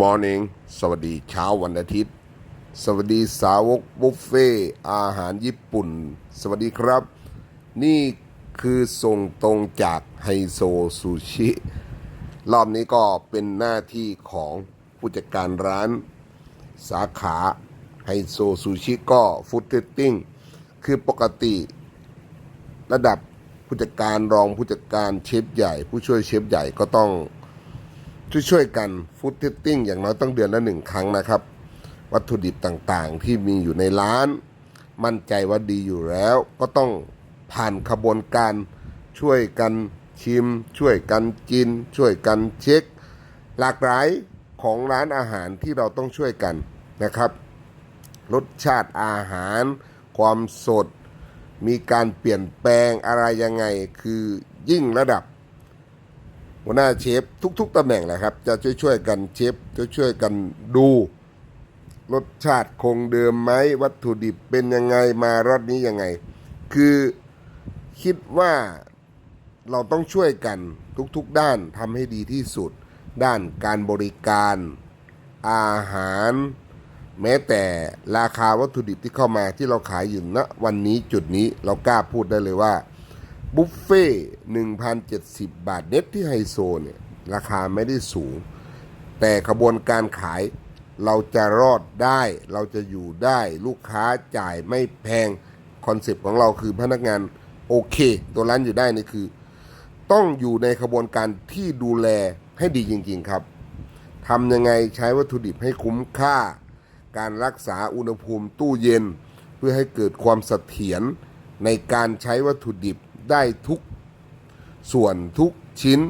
Morning สวัสดีเช้าวันอาทิตย์ สวัสดีสาวกบุฟเฟ่อาหารญี่ปุ่น สวัสดีครับ นี่คือส่งตรงจากไฮโซซูชิ รอบนี้ก็เป็นหน้าที่ของผู้จัดการร้านสาขาไฮโซซูชิก็ฟู้ดเทสติ้งคือปกติระดับผู้จัดการรองผู้จัดการเชฟใหญ่ ผู้ช่วยเชฟใหญ่ก็ต้อง ช่วยช่วยกันฟู้ดเทสติ้งอย่างน้อยต้องเดือนละหนึ่งครั้งนะครับ วัตถุดิบต่างๆ ที่มีอยู่ในร้าน มั่นใจว่าดีอยู่แล้ว ก็ต้องผ่านขบวนการช่วยกันชิม ช่วยกันกิน ช่วยกันเช็ค หลากหลายของร้านอาหารที่เราต้องช่วยกันนะครับรสชาติอาหาร ความสด มีการเปลี่ยนแปลงอะไรยังไง คือยิ่งระดับ หัวหน้าเชฟทุก ๆตำแหน่งแหละครับ จะช่วยๆกันเชฟจะช่วยกันดู รสชาติคงเดิมไหมวัตถุดิบเป็นยังไงมารสนี้ยังไง คือคิดว่าเราต้องช่วยกันทุกๆด้านทำให้ดีที่สุด ด้านการบริการ อาหาร แม้แต่ราคาวัตถุดิบที่เข้ามาที่เราขายอยู่ณวันนี้จุดนี้เรากล้าพูดได้เลยว่า บุฟเฟ่หนึ่งพันเจ็ดสิบบาทเน็ตที่ไฮโซเนี่ยราคาไม่ได้สูง แต่ขบวนการขายเราจะรอดได้ เราจะอยู่ได้ลูกค้าจ่ายไม่แพงคอนเซปต์ของเราคือพนักงานโอเค ตัวร้านอยู่ได้นี่คือ ต้องอยู่ในขบวนการที่ดูแลให้ดีจริงๆครับทำยังไงใช้วัตถุดิบให้คุ้มค่า การรักษาอุณหภูมิตู้เย็น เพื่อให้เกิดความเสถียรในการใช้วัตถุดิบ ได้ทุกส่วนทุกชิ้น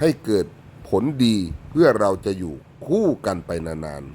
ให้เกิดผลดีเพื่อเราจะอยู่คู่กันไปนานๆ